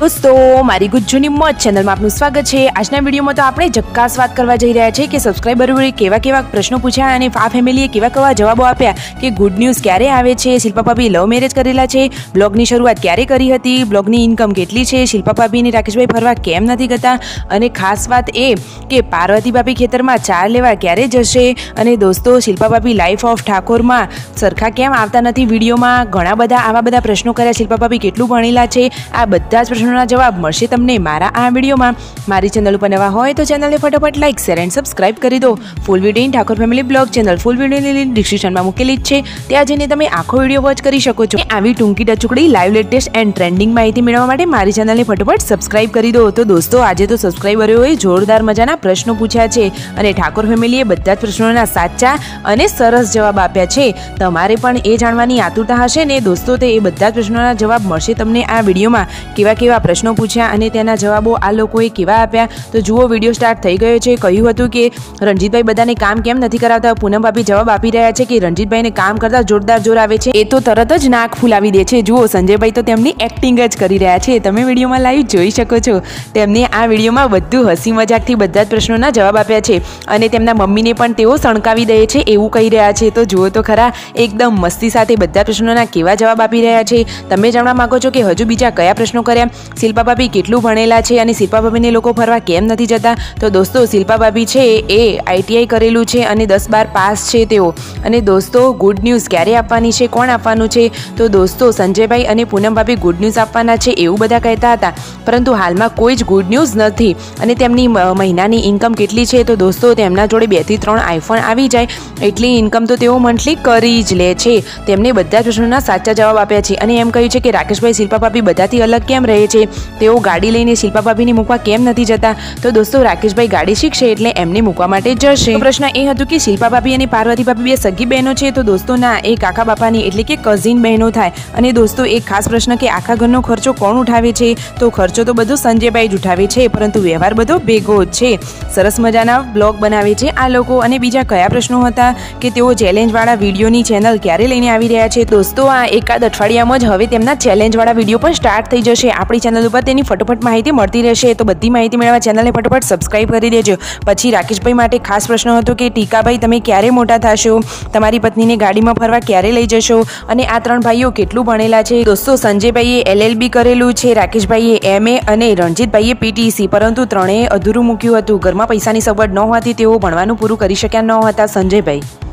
દોસ્તો, મારી ગુજ્જુની મોજ ચેનલમાં આપનું સ્વાગત છે. આજના વિડીયોમાં તો આપણે જક્કાસ વાત કરવા જઈ રહ્યા છે કે સબસ્ક્રાઈબરોએ કેવા કેવા પ્રશ્નો પૂછ્યા અને આ ફેમિલીએ કેવા કેવા જવાબો આપ્યા કે ગુડ ન્યૂઝ ક્યારે આવે છે? શિલ્પા ભાભી લવ મેરેજ કરેલા છે. બ્લોગની શરૂઆત ક્યારે કરી હતી? બ્લોગની ઇન્કમ કેટલી છે? શિલ્પા ભાભી અને રાકેશભાઈ ફરવા કેમ નથી કરતા અને ખાસ વાત એ કે પાર્વતી ભાભી ખેતરમાં ચાર લેવા ક્યારે જશે? અને દોસ્તો, શિલ્પા ભાભી લાઈફ ઓફ ઠાકોરમાં સરખા કેમ આવતા નથી વિડીયોમાં? ઘણા બધા આવા બધા પ્રશ્નો કર્યા. શિલ્પા ભાભી કેટલું ભણેલા છે? આ બધા જ પ્રશ્નોના જવાબ મળશે તમને મારા આ વિડીયોમાં. મારી ચેનલ ઉપર નવા હોય તો ચેનલને ફટાફટ લાઇક શેર એન્ડ સબસ્ક્રાઇબ કરી દો. Full video in Thakor family blog channel full વિડીયોની લિંક ડિસ્ક્રિપ્શનમાં મૂકેલી જ છે. ત્યાં જઈને તમે આખો વીડિયો વોચ કરી શકો છો. આવી ટૂંકી ટચુકડી લાઈવ લેટેસ્ટ એન્ડ ટ્રેન્ડિંગ માહિતી મેળવવા માટે મારી ચેનલને ફટાફટ સબસ્ક્રાઇબ કરી દો. તો દોસ્તો, આજે તો સબસ્ક્રાઇબરોએ જોરદાર મજાના પ્રશ્નો પૂછ્યા છે અને ઠાકોર ફેમિલીએ બધા જ પ્રશ્નોના સાચા અને સરસ જવાબ આપ્યા છે. તમારે પણ એ જાણવાની આતુરતા હશે ને દોસ્તો, તે એ બધા જ પ્રશ્નોના જવાબ મળશે તમને આ વિડીયોમાં. કેવા કેવા પ્રશ્નો પૂછ્યા અને તેના જવાબો આ લોકોએ કેવા આપ્યા? તો જુઓ, વીડિયો સ્ટાર્ટ થઈ ગયો છે. કહ્યું હતું કે રણજીતભાઈ બધાને કામ કેમ નથી કરાવતા? પૂનમ જવાબ આપી રહ્યા છે કે રણજીતભાઈને કામ કરતા જોરદાર જોર આવે છે. એ તો તરત જ નાક ફૂલાવી દે છે. જુઓ, સંજયભાઈ તો તેમની એક્ટિંગ જ કરી રહ્યા છે. તમે વિડીયોમાં લાઈવ જોઈ શકો છો. તેમને આ વિડીયોમાં બધું હસી મજાકથી બધા જ પ્રશ્નોના જવાબ આપ્યા છે અને તેમના મમ્મીને પણ તેઓ સણકાવી દે છે એવું કહી રહ્યા છે. તો જુઓ તો ખરા, એકદમ મસ્તી સાથે બધા પ્રશ્નોના કેવા જવાબ આપી રહ્યા છે? તમે જાણવા માંગો છો કે હજુ બીજા કયા પ્રશ્નો કર્યા? શિલ્પા ભાભી કેટલું ભણેલા છે અને શિલ્પા ભાભીને લોકો ફરવા કેમ નથી જતા? તો દોસ્તો, શિલ્પા ભાભી છે એ આઈટીઆઈ કરેલું છે અને દસ બાર પાસ છે તેઓ. અને દોસ્તો ગુડ ન્યૂઝ ક્યારે આપવાની છે? કોણ આપવાનું છે? તો દોસ્તો, સંજયભાઈ અને પૂનમ ભાભી ગુડ ન્યૂઝ આપવાના છે એવું બધા કહેતા હતા. પરંતુ હાલમાં કોઈ જ ગુડ ન્યૂઝ નથી. અને તેમની મહિનાની ઇન્કમ કેટલી છે? તો દોસ્તો, તેમના જોડે બેથી ત્રણ આઈફોન આવી જાય. એટલી ઇન્કમ તો તેઓ મંથલી કરી જ લે છે. તેમને બધા જ પ્રશ્નોના સાચા જવાબ આપ્યા છે. અને એમ કહ્યું છે કે રાકેશભાઈ, શિલ્પા ભાભી બધાથી અલગ કેમ રહે છે? તેઓ ગાડી લઈને શિલ્પા ભાભીને મૂકવા કેમ નથી જતા? તો દોસ્તો, રાકેશભાઈ ગાડી શીખશે એટલે એમને મૂકવા માટે જશે. પ્રશ્ન એ હતો કે શિલ્પા ભાભી અને પાર્વતી ભાભી બે સગી બહેનો છે, તો દોસ્તો, ના, એ કાકા બાપાની એટલે કે કઝિન બહેનો થાય. અને દોસ્તો, એક ખાસ પ્રશ્ન કે આખા ઘરનો ખર્ચો કોણ ઉઠાવે છે? તો ખર્ચો તો બધો સંજયભાઈ જ ઉઠાવે છે, પરંતુ વ્યવહાર બધો ભેગો જ છે. સરસ મજાના બ્લોગ બનાવે છે આ લોકો. અને બીજા કયા પ્રશ્નો હતા કે તેઓ ચેલેન્જવાળા વિડીયોની ચેનલ ક્યારે લઈને આવી રહ્યા છે? દોસ્તો, આ એકાદ અઠવાડિયામાં જ હવે તેમના ચેલેન્જવાળા વીડિયો પણ સ્ટાર્ટ થઈ જશે. આપણી ચેનલ ઉપર તેની ફટોફટ માહિતી મળતી રહેશે, તો બધી માહિતી મેળવવા ચેનલને ફટોફટ સબસ્ક્રાઇબ કરી દેજો. પછી રાકેશભાઈ માટે ખાસ પ્રશ્ન હતો કે, ટીકાભાઈ, તમે ક્યારે મોટા થશો? તમારી પત્નીને ગાડીમાં ફરવા ક્યારે લઈ જશો? અને આ ત્રણ ભાઈઓ કેટલું ભણેલા છે? દોસ્તો, સંજયભાઈએ એલએલબી કરેલું છે, રાકેશભાઈએ એમએ અને રણજીતભાઈએ પીટીસી પરંતુ ત્રણેય અધૂરું મૂક્યું હતું. ઘરમાં પૈસાની સગવડ ન હોવાથી તેઓ ભણવાનું પૂરું કરી શક્યા ન હતા, સંજયભાઈ.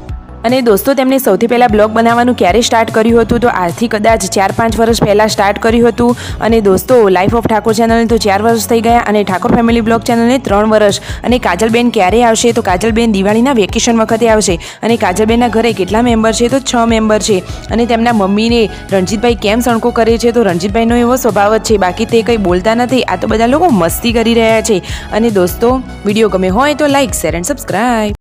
અને દોસ્તો, તેમણે સૌથી પહેલાં બ્લોગ બનાવવાનું ક્યારે સ્ટાર્ટ કર્યું હતું તો આજથી કદાચ ચાર પાંચ વર્ષ પહેલાં સ્ટાર્ટ કર્યું હતું. અને દોસ્તો લાઈફ ઓફ ઠાકોર ચેનલને તો ચાર વર્ષ થઈ ગયા અને ઠાકોર ફેમિલી બ્લોગ ચેનલને ત્રણ વર્ષ. અને કાજલબેન ક્યારે આવશે? તો કાજલબેન દિવાળીના વેકેશન વખતે આવશે. અને કાજલબેનના ઘરે કેટલા મેમ્બર છે? તો છ મેમ્બર છે. અને તેમના મમ્મીને રણજીતભાઈ કેમ સણકો કરે છે? તો રણજીતભાઈનો એવો સ્વભાવ જ છે. બાકી તે કંઈ બોલતા નથી. આ તો બધા લોકો મસ્તી કરી રહ્યા છે. અને દોસ્તો, વીડિયો ગમે હોય તો લાઈક શેર એન્ડ સબસ્ક્રાઈબ